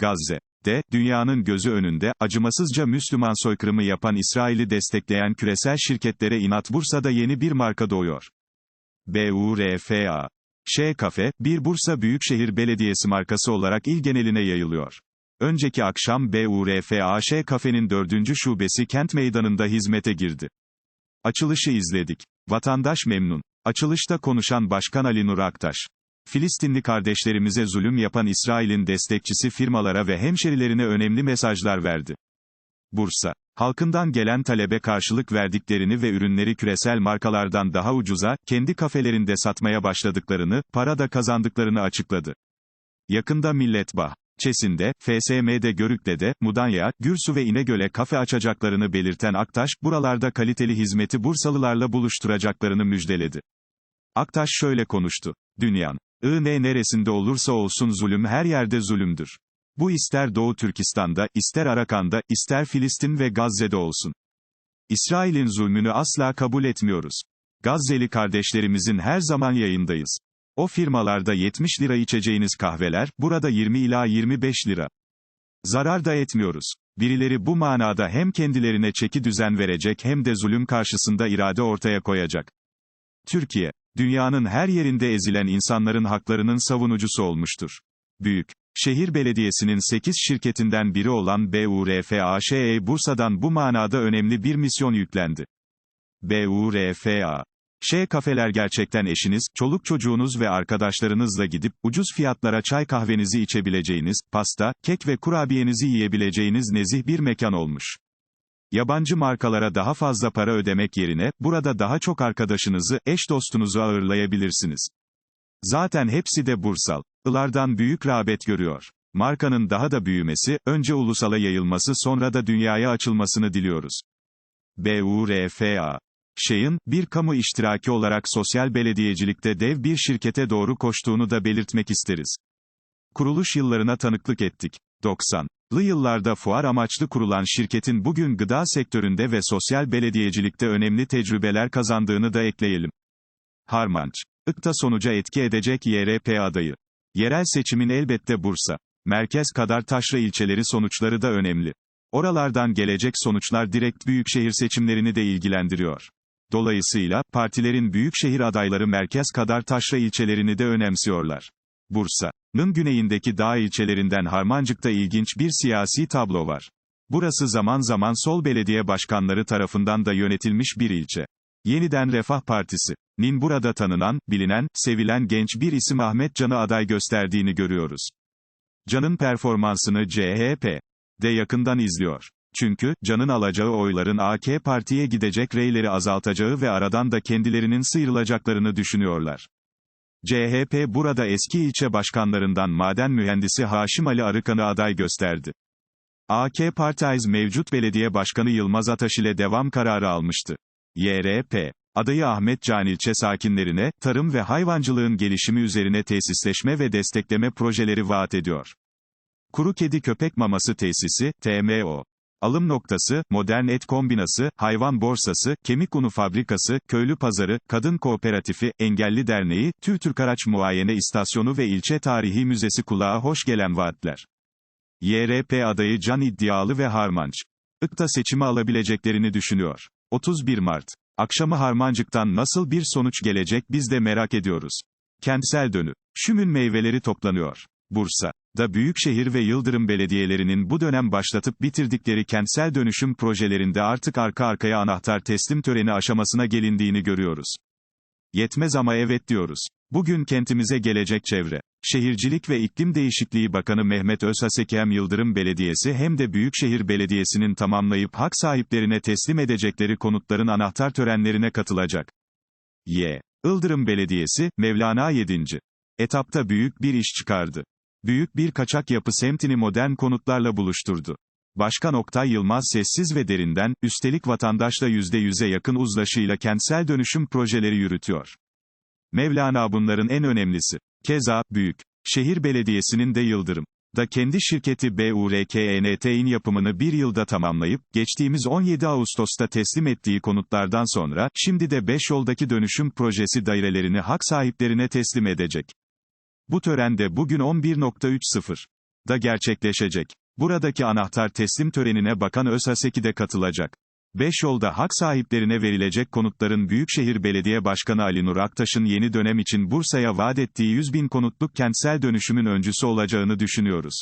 Gazze'de, dünyanın gözü önünde, acımasızca Müslüman soykırımı yapan İsrail'i destekleyen küresel şirketlere inat Bursa'da yeni bir marka doğuyor. BURFA. Ş bir Bursa Büyükşehir Belediyesi markası olarak il geneline yayılıyor. Önceki akşam BURFA Ş Kafe'nin dördüncü şubesi kent meydanında hizmete girdi. Açılışı izledik. Vatandaş memnun. Açılışta konuşan Başkan Ali Nur Aktaş. Filistinli kardeşlerimize zulüm yapan İsrail'in destekçisi firmalara ve hemşerilerine önemli mesajlar verdi. Bursa, halkından gelen talebe karşılık verdiklerini ve ürünleri küresel markalardan daha ucuza, kendi kafelerinde satmaya başladıklarını, para da kazandıklarını açıkladı. Yakında Millet Bah. Çesin'de, FSM'de Görükle'de, Mudanya, Gürsu ve İnegöl'e kafe açacaklarını belirten Aktaş, buralarda kaliteli hizmeti Bursalılarla buluşturacaklarını müjdeledi. Aktaş şöyle konuştu. Dünyan. I ne neresinde olursa olsun zulüm her yerde zulümdür. Bu ister Doğu Türkistan'da, ister Arakan'da, ister Filistin ve Gazze'de olsun. İsrail'in zulmünü asla kabul etmiyoruz. Gazze'li kardeşlerimizin her zaman yayındayız. O firmalarda 70 lira içeceğiniz kahveler, burada 20 ila 25 lira. Zarar da etmiyoruz. Birileri bu manada hem kendilerine çeki düzen verecek hem de zulüm karşısında irade ortaya koyacak. Türkiye, dünyanın her yerinde ezilen insanların haklarının savunucusu olmuştur. Büyük Şehir Belediyesi'nin 8 şirketinden biri olan BURFAŞ'e Bursa'dan bu manada önemli bir misyon yüklendi. BURFA Ş kafeler gerçekten eşiniz, çoluk çocuğunuz ve arkadaşlarınızla gidip, ucuz fiyatlara çay kahvenizi içebileceğiniz, pasta, kek ve kurabiyenizi yiyebileceğiniz nezih bir mekan olmuş. Yabancı markalara daha fazla para ödemek yerine, burada daha çok arkadaşınızı, eş dostunuzu ağırlayabilirsiniz. Zaten hepsi de Bursal. Ilardan büyük rağbet görüyor. Markanın daha da büyümesi, önce ulusala yayılması sonra da dünyaya açılmasını diliyoruz. BURFA Şeyin, bir kamu iştiraki olarak sosyal belediyecilikte dev bir şirkete doğru koştuğunu da belirtmek isteriz. Kuruluş yıllarına tanıklık ettik. 90'lı yıllarda fuar amaçlı kurulan şirketin bugün gıda sektöründe ve sosyal belediyecilikte önemli tecrübeler kazandığını da ekleyelim. Harmanç. IKTA sonuca etki edecek YRP adayı. Yerel seçimin elbette Bursa. Merkez kadar taşra ilçeleri sonuçları da önemli. Oralardan gelecek sonuçlar direkt büyükşehir seçimlerini de ilgilendiriyor. Dolayısıyla, partilerin büyükşehir adayları merkez kadar taşra ilçelerini de önemsiyorlar. Bursa'nın güneyindeki dağ ilçelerinden Harmancık'ta ilginç bir siyasi tablo var. Burası zaman zaman sol belediye başkanları tarafından da yönetilmiş bir ilçe. Yeniden Refah Partisi. Nin burada tanınan, bilinen, sevilen genç bir isim Ahmet Can'ı aday gösterdiğini görüyoruz. Can'ın performansını CHP de yakından izliyor. Çünkü, Can'ın alacağı oyların AK Parti'ye gidecek reyleri azaltacağı ve aradan da kendilerinin sıyrılacaklarını düşünüyorlar. CHP burada eski ilçe başkanlarından maden mühendisi Haşim Ali Arıkan'ı aday gösterdi. AK Partiz mevcut belediye başkanı Yılmaz Ataş ile devam kararı almıştı. YRP, adayı Ahmet Can ilçe sakinlerine, tarım ve hayvancılığın gelişimi üzerine tesisleşme ve destekleme projeleri vaat ediyor. Kuru Kedi Köpek Maması Tesisi, TMO. Alım noktası, modern et kombinası, hayvan borsası, kemik unu fabrikası, köylü pazarı, kadın kooperatifi, engelli derneği, TÜRK Araç Muayene İstasyonu ve ilçe tarihi müzesi kulağa hoş gelen vaatler. YRP adayı Can iddialı ve harmanç. IKTA seçimi alabileceklerini düşünüyor. 31 Mart. Akşamı Harmancık'tan nasıl bir sonuç gelecek biz de merak ediyoruz. Kentsel dönü. Şümün meyveleri toplanıyor. Bursa da Büyükşehir ve Yıldırım belediyelerinin bu dönem başlatıp bitirdikleri kentsel dönüşüm projelerinde artık arka arkaya anahtar teslim töreni aşamasına gelindiğini görüyoruz. Yetmez ama evet diyoruz. Bugün kentimize gelecek çevre, Şehircilik ve İklim Değişikliği Bakanı Mehmet Özhaseki hem Yıldırım Belediyesi hem de Büyükşehir Belediyesi'nin tamamlayıp hak sahiplerine teslim edecekleri konutların anahtar törenlerine katılacak. Y. Yıldırım Belediyesi, Mevlana 7. etapta büyük bir iş çıkardı. Büyük bir kaçak yapı semtini modern konutlarla buluşturdu. Başkan Oktay Yılmaz sessiz ve derinden, üstelik vatandaşla %100'e yakın uzlaşıyla kentsel dönüşüm projeleri yürütüyor. Mevlana bunların en önemlisi. Keza, Büyük Şehir Belediyesi'nin de Yıldırım da kendi şirketi BURKNT'in yapımını bir yılda tamamlayıp, geçtiğimiz 17 Ağustos'ta teslim ettiği konutlardan sonra, şimdi de 5 yoldaki dönüşüm projesi dairelerini hak sahiplerine teslim edecek. Bu törende bugün 11.30 da gerçekleşecek. Buradaki anahtar teslim törenine Bakan Özhaseki de katılacak. Beş yolda hak sahiplerine verilecek konutların Büyükşehir Belediye Başkanı Ali Nur Aktaş'ın yeni dönem için Bursa'ya vaat ettiği 100 bin konutluk kentsel dönüşümün öncüsü olacağını düşünüyoruz.